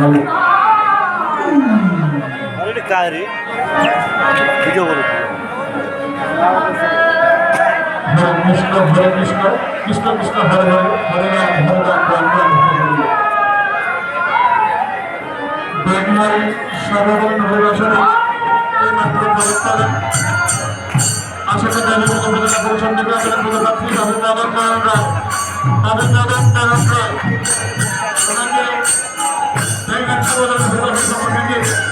হবে কৃষ্ণ হরে কৃষ্ণ কৃষ্ণ কৃষ্ণ হরে হরে হরে রাম হরে রাম রাম রাম বেঙ্গল সর্বজন নির্বাচনে এই মাত্র প্রবর্তন আশাকে দেবী উপজেলা পরিষদ নির্বাচনের প্রধান প্রার্থী তাদের দাদন নারায়ণ রায় তাদের দাদন নারায়ণ রায় Народов, народов, народов,